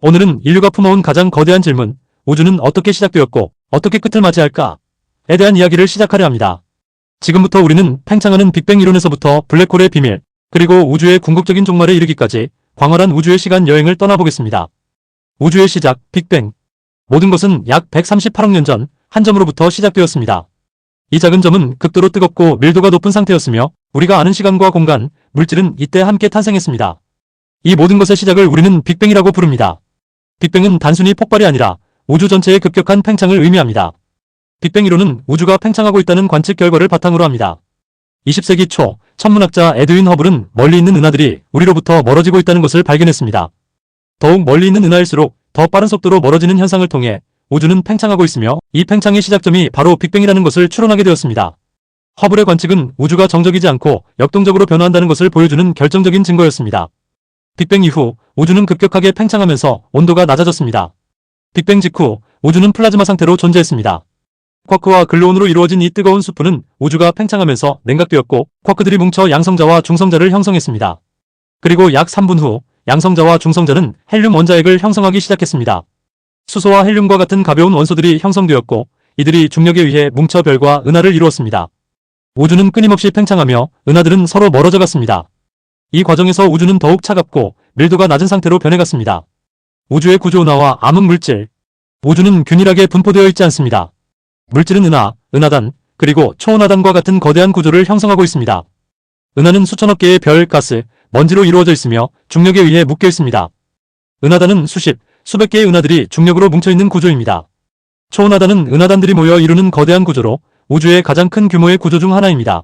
오늘은 인류가 품어온 가장 거대한 질문, 우주는 어떻게 시작되었고 어떻게 끝을 맞이할까? 에 대한 이야기를 시작하려 합니다. 지금부터 우리는 팽창하는 빅뱅 이론에서부터 블랙홀의 비밀, 그리고 우주의 궁극적인 종말에 이르기까지 광활한 우주의 시간 여행을 떠나보겠습니다. 우주의 시작, 빅뱅. 모든 것은 약 138억 년 전 한 점으로부터 시작되었습니다. 이 작은 점은 극도로 뜨겁고 밀도가 높은 상태였으며 우리가 아는 시간과 공간, 물질은 이때 함께 탄생했습니다. 이 모든 것의 시작을 우리는 빅뱅이라고 부릅니다. 빅뱅은 단순히 폭발이 아니라 우주 전체의 급격한 팽창을 의미합니다. 빅뱅 이론은 우주가 팽창하고 있다는 관측 결과를 바탕으로 합니다. 20세기 초 천문학자 에드윈 허블은 멀리 있는 은하들이 우리로부터 멀어지고 있다는 것을 발견했습니다. 더욱 멀리 있는 은하일수록 더 빠른 속도로 멀어지는 현상을 통해 우주는 팽창하고 있으며 이 팽창의 시작점이 바로 빅뱅이라는 것을 추론하게 되었습니다. 허블의 관측은 우주가 정적이지 않고 역동적으로 변화한다는 것을 보여주는 결정적인 증거였습니다. 빅뱅 이후 우주는 급격하게 팽창하면서 온도가 낮아졌습니다. 빅뱅 직후 우주는 플라즈마 상태로 존재했습니다. 쿼크와 글루온으로 이루어진 이 뜨거운 수프는 우주가 팽창하면서 냉각되었고 쿼크들이 뭉쳐 양성자와 중성자를 형성했습니다. 그리고 약 3분 후 양성자와 중성자는 헬륨 원자핵을 형성하기 시작했습니다. 수소와 헬륨과 같은 가벼운 원소들이 형성되었고 이들이 중력에 의해 뭉쳐 별과 은하를 이루었습니다. 우주는 끊임없이 팽창하며 은하들은 서로 멀어져 갔습니다. 이 과정에서 우주는 더욱 차갑고 밀도가 낮은 상태로 변해갔습니다. 우주의 구조 은하와 암흑 물질. 우주는 균일하게 분포되어 있지 않습니다. 물질은 은하, 은하단, 그리고 초은하단과 같은 거대한 구조를 형성하고 있습니다. 은하는 수천억 개의 별, 가스, 먼지로 이루어져 있으며 중력에 의해 묶여 있습니다. 은하단은 수십, 수백 개의 은하들이 중력으로 뭉쳐있는 구조입니다. 초은하단은 은하단들이 모여 이루는 거대한 구조로 우주의 가장 큰 규모의 구조 중 하나입니다.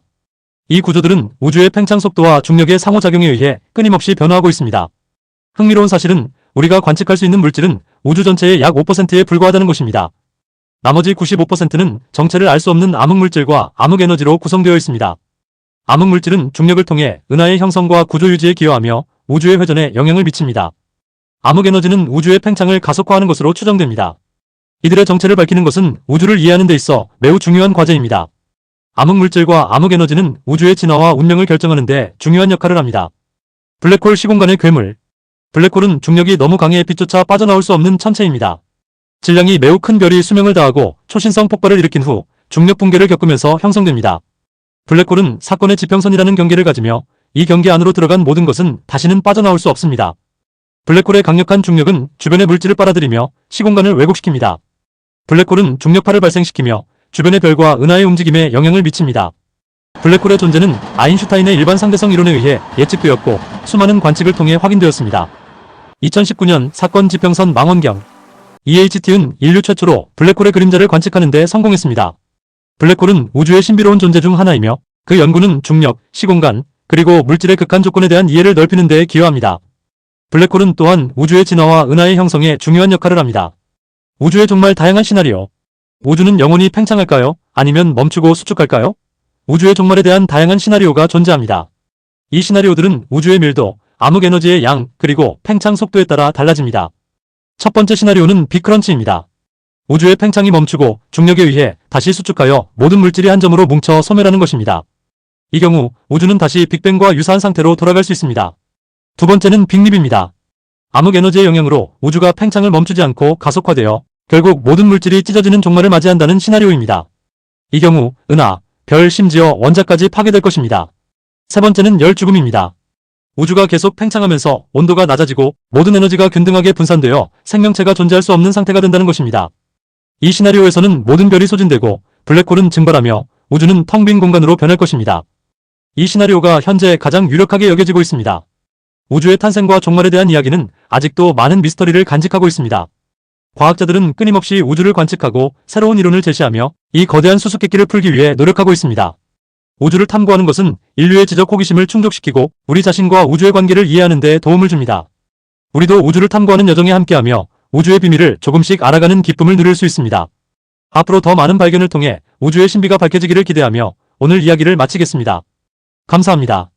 이 구조들은 우주의 팽창 속도와 중력의 상호작용에 의해 끊임없이 변화하고 있습니다. 흥미로운 사실은 우리가 관측할 수 있는 물질은 우주 전체의 약 5%에 불과하다는 것입니다. 나머지 95%는 정체를 알 수 없는 암흑물질과 암흑에너지로 구성되어 있습니다. 암흑물질은 중력을 통해 은하의 형성과 구조 유지에 기여하며 우주의 회전에 영향을 미칩니다. 암흑에너지는 우주의 팽창을 가속화하는 것으로 추정됩니다. 이들의 정체를 밝히는 것은 우주를 이해하는 데 있어 매우 중요한 과제입니다. 암흑물질과 암흑에너지는 우주의 진화와 운명을 결정하는 데 중요한 역할을 합니다. 블랙홀 시공간의 괴물 블랙홀은 중력이 너무 강해 빛조차 빠져나올 수 없는 천체입니다. 질량이 매우 큰 별이 수명을 다하고 초신성 폭발을 일으킨 후 중력 붕괴를 겪으면서 형성됩니다. 블랙홀은 사건의 지평선이라는 경계를 가지며 이 경계 안으로 들어간 모든 것은 다시는 빠져나올 수 없습니다. 블랙홀의 강력한 중력은 주변의 물질을 빨아들이며 시공간을 왜곡시킵니다. 블랙홀은 중력파를 발생시키며 주변의 별과 은하의 움직임에 영향을 미칩니다. 블랙홀의 존재는 아인슈타인의 일반 상대성 이론에 의해 예측되었고 수많은 관측을 통해 확인되었습니다. 2019년 사건 지평선 망원경 EHT은 인류 최초로 블랙홀의 그림자를 관측하는 데 성공했습니다. 블랙홀은 우주의 신비로운 존재 중 하나이며 그 연구는 중력, 시공간, 그리고 물질의 극한 조건에 대한 이해를 넓히는 데 기여합니다. 블랙홀은 또한 우주의 진화와 은하의 형성에 중요한 역할을 합니다. 우주의 정말 다양한 시나리오. 우주는 영원히 팽창할까요? 아니면 멈추고 수축할까요? 우주의 종말에 대한 다양한 시나리오가 존재합니다. 이 시나리오들은 우주의 밀도, 암흑 에너지의 양, 그리고 팽창 속도에 따라 달라집니다. 첫 번째 시나리오는 빅크런치입니다. 우주의 팽창이 멈추고 중력에 의해 다시 수축하여 모든 물질이 한 점으로 뭉쳐 소멸하는 것입니다. 이 경우 우주는 다시 빅뱅과 유사한 상태로 돌아갈 수 있습니다. 두 번째는 빅립입니다. 암흑 에너지의 영향으로 우주가 팽창을 멈추지 않고 가속화되어 결국 모든 물질이 찢어지는 종말을 맞이한다는 시나리오입니다. 이 경우 은하, 별 심지어 원자까지 파괴될 것입니다. 세 번째는 열 죽음입니다. 우주가 계속 팽창하면서 온도가 낮아지고 모든 에너지가 균등하게 분산되어 생명체가 존재할 수 없는 상태가 된다는 것입니다. 이 시나리오에서는 모든 별이 소진되고 블랙홀은 증발하며 우주는 텅 빈 공간으로 변할 것입니다. 이 시나리오가 현재 가장 유력하게 여겨지고 있습니다. 우주의 탄생과 종말에 대한 이야기는 아직도 많은 미스터리를 간직하고 있습니다. 과학자들은 끊임없이 우주를 관측하고 새로운 이론을 제시하며 이 거대한 수수께끼를 풀기 위해 노력하고 있습니다. 우주를 탐구하는 것은 인류의 지적 호기심을 충족시키고 우리 자신과 우주의 관계를 이해하는 데 도움을 줍니다. 우리도 우주를 탐구하는 여정에 함께하며 우주의 비밀을 조금씩 알아가는 기쁨을 누릴 수 있습니다. 앞으로 더 많은 발견을 통해 우주의 신비가 밝혀지기를 기대하며 오늘 이야기를 마치겠습니다. 감사합니다.